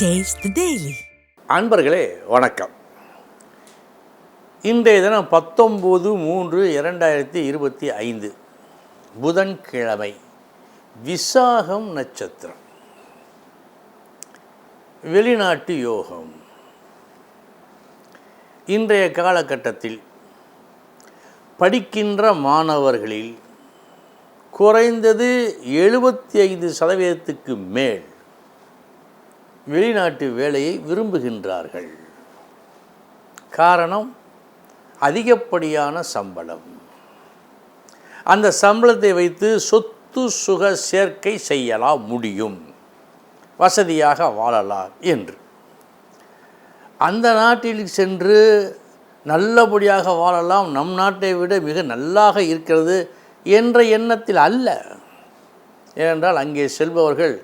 Taste அன்பர்களே வணக்கம். இன்றைய தினம் பத்தொம்போது மூன்று இரண்டாயிரத்தி இருபத்தி ஐந்து. புதன்கிழமை. விசாகம் நட்சத்திரம். வெளிநாட்டு யோகம். இன்றைய காலகட்டத்தில் படிக்கின்ற மாணவர்களில் குறைந்தது எழுபத்தி ஐந்து சதவீதத்துக்கு மேல் வெளிநாட்டு வேலையை விரும்புகின்றார்கள். காரணம் அதிகப்படியான சம்பளம். அந்த சம்பளத்தை வைத்து சொத்து சுக சேர்க்கை செய்யலாம் முடியும். வசதியாக வாழலாம் என்று. அந்த நாட்டில் சென்று நல்லபடியாக வாழலாம் நம் நாட்டை விட மிக நல்லாக இருக்கிறது என்ற எண்ணத்தில் அல்ல. ஏனென்றால் அங்கே செல்பவர்கள்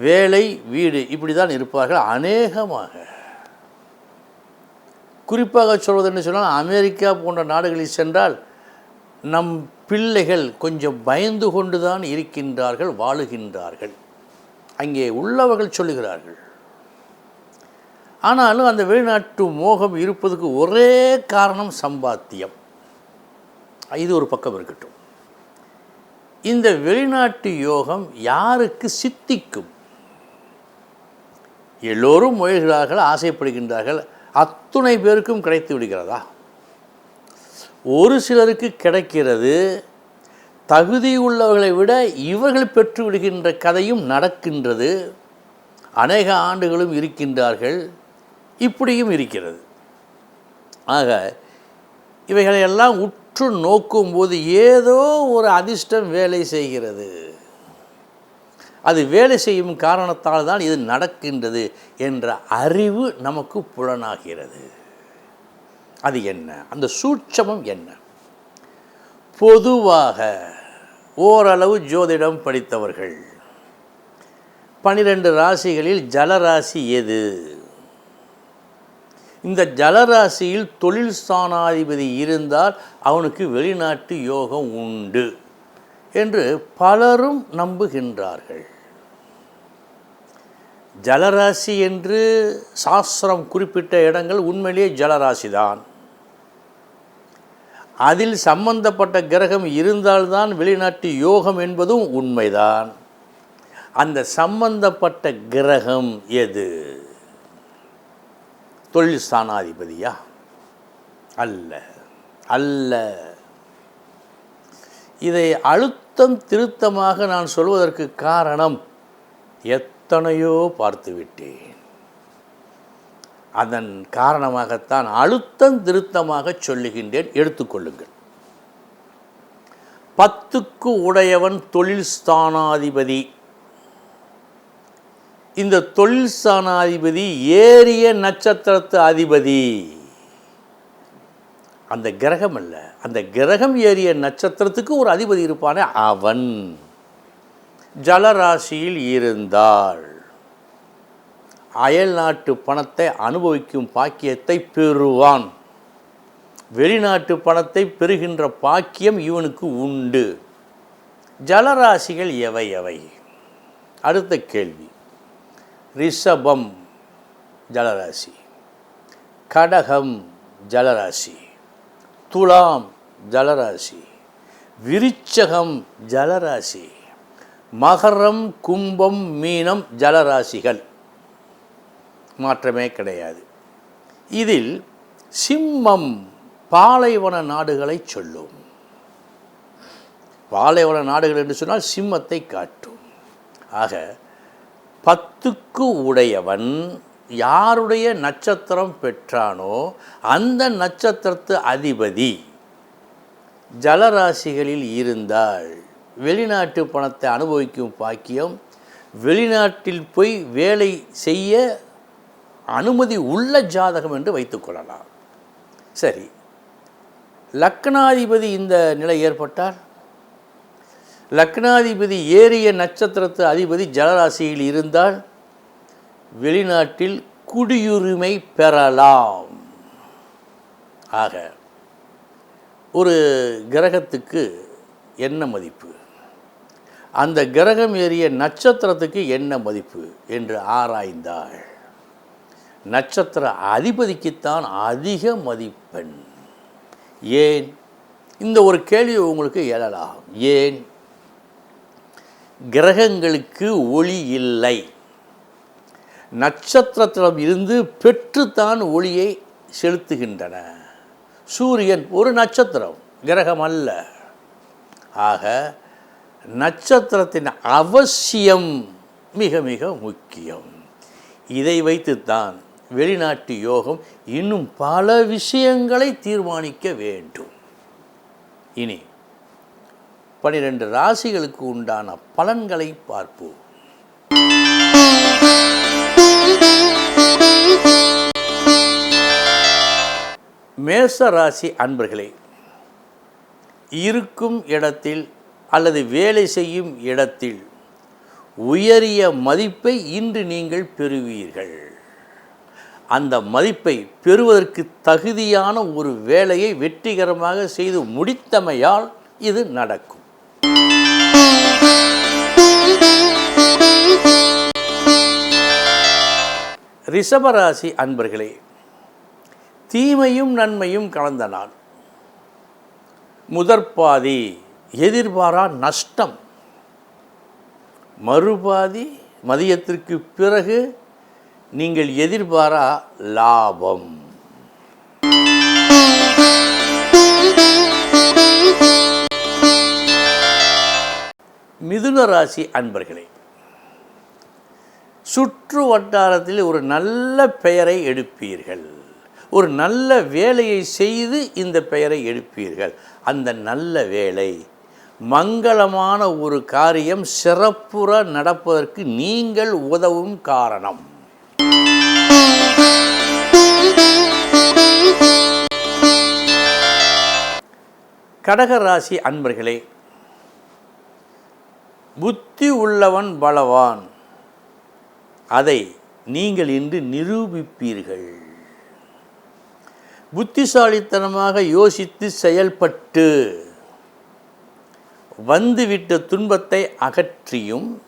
வேலை வீடு இப்படி தான் இருப்பார்கள். அநேகமாக. குறிப்பாக சொல்வதென்று சொன்னால் அமெரிக்கா போன்ற நாடுகளில் சென்றால் நம் பிள்ளைகள் கொஞ்சம் பயந்து கொண்டு தான் இருக்கின்றார்கள் வாழுகின்றார்கள். அங்கே உள்ளவர்கள் சொல்லுகிறார்கள். ஆனாலும் அந்த வெளிநாட்டு மோகம் இருப்பதுக்கு ஒரே காரணம் சம்பாத்தியம். இது ஒரு பக்கம் இருக்கட்டும். இந்த வெளிநாட்டு யோகம் யாருக்கு சித்திக்கும்? எல்லோரும் முயல்கிறார்கள் ஆசைப்படுகின்றார்கள். அத்துணை பேருக்கும் கிடைத்து விடுகிறதா? ஒரு சிலருக்கு கிடைக்கிறது. தகுதி உள்ளவர்களை விட இவர்கள் பெற்று விடுகின்ற கதையும் நடக்கின்றது. அநேக ஆண்டுகளும் இருக்கின்றார்கள். இப்படியும் இருக்கிறது. ஆக இவைகளையெல்லாம் உற்று நோக்கும்போது ஏதோ ஒரு அதிர்ஷ்டம் வேலை செய்கிறது. அது வேலை செய்யும் காரணத்தால் தான் இது நடக்கின்றது என்ற அறிவு நமக்கு புலனாகிறது. அது என்ன? அந்த சூட்சமம் என்ன? பொதுவாக ஓரளவு ஜோதிடம் படித்தவர்கள் பனிரெண்டு ராசிகளில் ஜலராசி எது? இந்த ஜலராசியில் தொழில் ஸ்தானாதிபதி இருந்தால் அவனுக்கு வெளிநாட்டு யோகம் உண்டு என்று பலரும் நம்புகின்றார்கள். ஜலராசி என்று சாஸ்திரம் குறிப்பிட்ட இடங்கள் உண்மையிலேயே ஜலராசி தான் அதில் சம்பந்தப்பட்ட கிரகம் இருந்தால்தான் வெளிநாட்டு யோகம் என்பதும் உண்மைதான். அந்த சம்பந்தப்பட்ட கிரகம் எது? தொழில் ஸ்தானாதிபதியா? அல்ல அல்ல. இதை அழுத்தம் திருத்தமாக நான் சொல்வதற்கு காரணம் எத் எத்தனையோ பார்த்து விட்டேன் அதன் காரணமாகத்தான் அழுத்தம் திருத்தமாக சொல்லுகின்றேன். எடுத்துக்கொள்ளுங்கள் பத்துக்கு உடையவன் தொழில் ஸ்தானாதிபதி. இந்த தொழில் ஸ்தானாதிபதி ஏரிய நட்சத்திரத்து அதிபதி. அந்த கிரகம் அல்ல அந்த கிரகம் ஏறிய நட்சத்திரத்துக்கு ஒரு அதிபதி இருப்பானே அவன். ஜலராசியில் இருந்தால் அயல் நாட்டு பணத்தை அனுபவிக்கும் பாக்கியத்தை பெறுவான். வெளிநாட்டு பணத்தை பெறுகின்ற பாக்கியம் இவனுக்கு உண்டு. ஜலராசிகள் எவை எவை அடுத்த கேள்வி. ரிஷபம் ஜலராசி. கடகம் ஜலராசி. துலாம் ஜலராசி. விருச்சகம் ஜலராசி. மகரம் கும்பம் மீனம் ஜலராசிகள். மாற்றமே கிடையாது. இதில் சிம்மம் பாலைவன நாடுகளை சொல்லும். பாலைவன நாடுகள் என்று சொன்னால் சிம்மத்தை காட்டும். ஆக பத்துக்கு உடையவன் யாருடைய நட்சத்திரம் பெற்றானோ அந்த நட்சத்திரத்து அதிபதி ஜலராசிகளில் இருந்தாள். வெளிநாட்டு பணத்தை அனுபவிக்கும் பாக்கியம் வெளிநாட்டில் போய் வேலை செய்ய அனுமதி உள்ள ஜாதகம் என்று வைத்துக்கொள்ளலாம் சரி. லக்னாதிபதி இந்த நிலை ஏற்பட்டால் லக்னாதிபதி ஏறிய நட்சத்திரத்து அதிபதி ஜலராசியில் இருந்தால் வெளிநாட்டில் குடியுரிமை பெறலாம். ஆக ஒரு கிரகத்துக்கு என்ன மதிப்பு? அந்த கிரகம் ஏறிய நட்சத்திரத்துக்கு என்ன மதிப்பு என்று ஆராய்ந்தாள். நட்சத்திர அதிபதிக்குத்தான் அதிக மதிப்பெண். ஏன்? இந்த ஒரு கேள்வி உங்களுக்கு எழலாம். ஏன்? கிரகங்களுக்கு ஒளி இல்லை. நட்சத்திரத்திடம் இருந்து பெற்றுத்தான் ஒளியை செலுத்துகின்றன. சூரியன் ஒரு நட்சத்திரம் கிரகம் அல்ல. ஆக நட்சத்திரத்தின் அவசியம் மிக மிக முக்கியம். இதை வைத்துத்தான் வெளிநாட்டு யோகம் இன்னும் பல விஷயங்களை தீர்மானிக்க வேண்டும். இனி பனிரெண்டு ராசிகளுக்கு உண்டான பலன்களை பார்ப்போம். மேச ராசி அன்பர்களே இருக்கும் இடத்தில் அல்லது வேலை செய்யும் இடத்தில் உயரிய மதிப்பை இன்று நீங்கள் பெறுவீர்கள். அந்த மதிப்பை பெறுவதற்கு தகுதியான ஒரு வேலையை வெற்றிகரமாக செய்து முடித்தமையால் இது நடக்கும். ரிஷபராசி அன்பர்களே தீமையும் நன்மையும் கலந்த நாள். முதற்பாதி எதிர்பாரா நஷ்டம்? மறுபாதி மதியத்திற்கு பிறகு நீங்கள் எதிர்பாரா லாபம்? மிதுன ராசி அன்பர்களே சுற்று வட்டாரத்தில் ஒரு நல்ல பெயரை எடுப்பீர்கள். ஒரு நல்ல வேலையை செய்து இந்த பெயரை எடுப்பீர்கள். அந்த நல்ல வேலை மங்களமான ஒரு காரியம் சிறப்புற நடப்பதற்கு நீங்கள் உதவும் காரணம். கடகராசி அன்பர்களே புத்தி உள்ளவன் பலவான் அதை நீங்கள் இன்று நிரூபிப்பீர்கள். புத்திசாலித்தனமாக யோசித்து செயல்பட்டு வந்துவிட்ட துன்பத்தை அகற்றியும்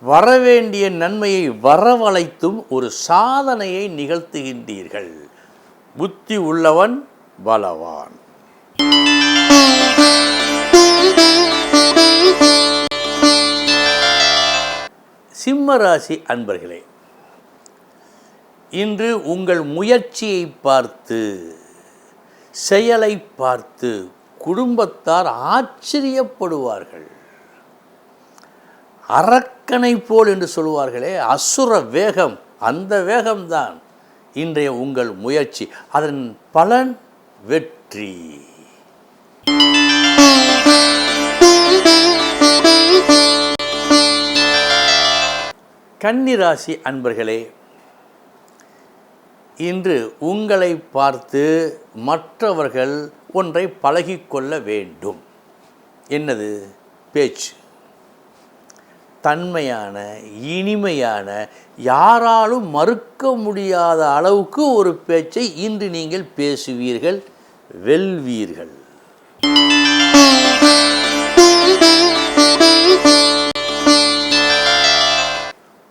வரவேண்டிய நன்மையை வரவழைத்தும் ஒரு சாதனையை நிகழ்த்துகின்றீர்கள். புத்தி உள்ளவன் பலவான். சிம்மராசி அன்பர்களே இன்று உங்கள் முயற்சியை பார்த்து செயலை பார்த்து குடும்பத்தார் ஆச்சரியப்படுவார்கள். அரக்கனை போல் என்று சொல்வார்களே அசுர வேகம் அந்த வேகம்தான் இன்றைய உங்கள் முயற்சி. அதன் பலன் வெற்றி. கன்னிராசி அன்பர்களே இன்று உங்களை பார்த்து மற்றவர்கள் ஒன்றை பழகிக்கொள்ள வேண்டும். என்னது? பேச்சு. தன்மையான இனிமையான யாராலும் மறுக்க முடியாத அளவுக்கு ஒரு பேச்சை இன்று நீங்கள் பேசுவீர்கள் வெல்வீர்கள்.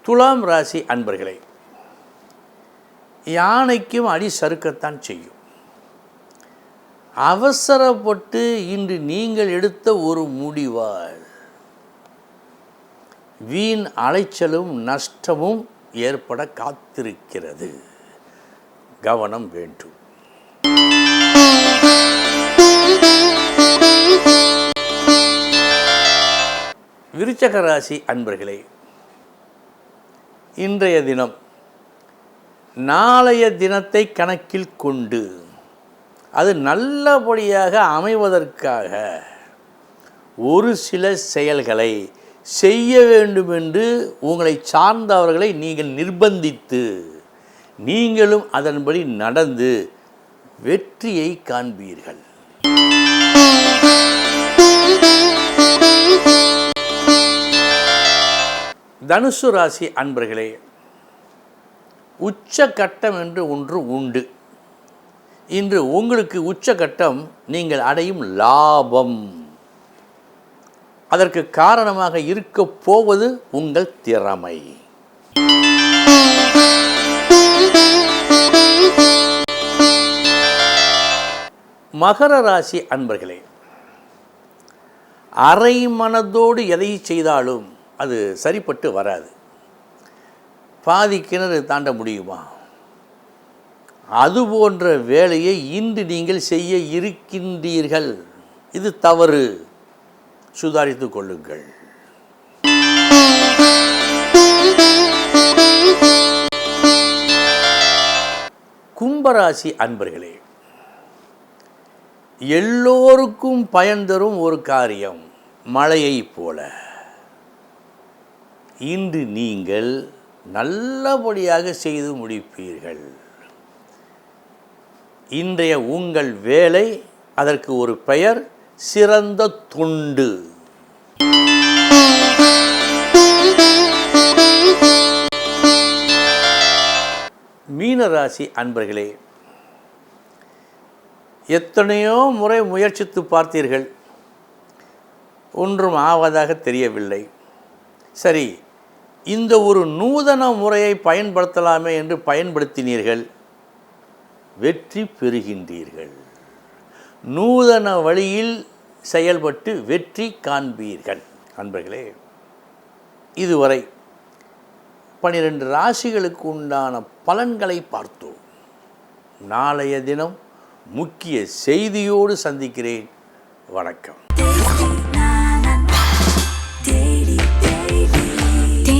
துலாம் ராசி அன்பர்களே யானைக்கும் அடி சறுக்கத்தான் செய்யும். அவசரப்பட்டு இன்று நீங்கள் எடுத்த ஒரு முடிவால் வீண் அலைச்சலும் நஷ்டமும் ஏற்பட காத்திருக்கிறது. கவனம் வேண்டும். விருச்சக ராசி அன்பர்களே இன்றைய தினம் நாளைய தினத்தை கணக்கில் கொண்டு அது நல்லபடியாக அமைவதற்காக ஒரு சில செயல்களை செய்ய வேண்டும் என்று உங்களை சார்ந்தவர்களை நீங்கள் நிர்பந்தித்து நீங்களும் அதன்படி நடந்து வெற்றியை காண்பீர்கள். தனுசு ராசி அன்பர்களே உச்சகட்டம் என்று ஒன்று உண்டு. இன்று உங்களுக்கு உச்சகட்டம் நீங்கள் அடையும் லாபம். அதற்கு காரணமாக இருக்க போவது உங்கள் திறமை. மகர ராசி அன்பர்களே அரை மனதோடு எதை செய்தாலும் அது சரிப்பட்டு வராது. பாதி கிணறு தாண்ட முடியுமா? அது போன்ற வேலையை இன்று நீங்கள் செய்ய இருக்கின்றீர்கள். இது தவறு. சுதாரித்துக் கொள்ளுங்கள். கும்பராசி அன்பர்களே எல்லோருக்கும் பயன் தரும் ஒரு காரியம் மழையைப் போல. இன்று நீங்கள் நல்லபடியாக செய்து முடிப்பீர்கள். இன்றைய உங்கள் வேலை அதற்கு ஒரு பெயர் சிறந்த துண்டு. மீனராசி அன்பர்களே எத்தனையோ முறை முயற்சித்து பார்த்தீர்கள். ஒன்றும் ஆவதாக தெரியவில்லை. சரி இந்த ஒரு நூதன முறையை பயன்படுத்தலாமே என்று பயன்படுத்தினீர்கள் வெற்றி பெறுகின்றீர்கள். நூதன வழியில் செயல்பட்டு வெற்றி காண்பீர்கள். அன்பர்களே இதுவரை பனிரெண்டு ராசிகளுக்கு உண்டான பலன்களை பார்த்தோம். நாளைய தினம் முக்கிய செய்தியோடு சந்திக்கிறேன். வணக்கம்.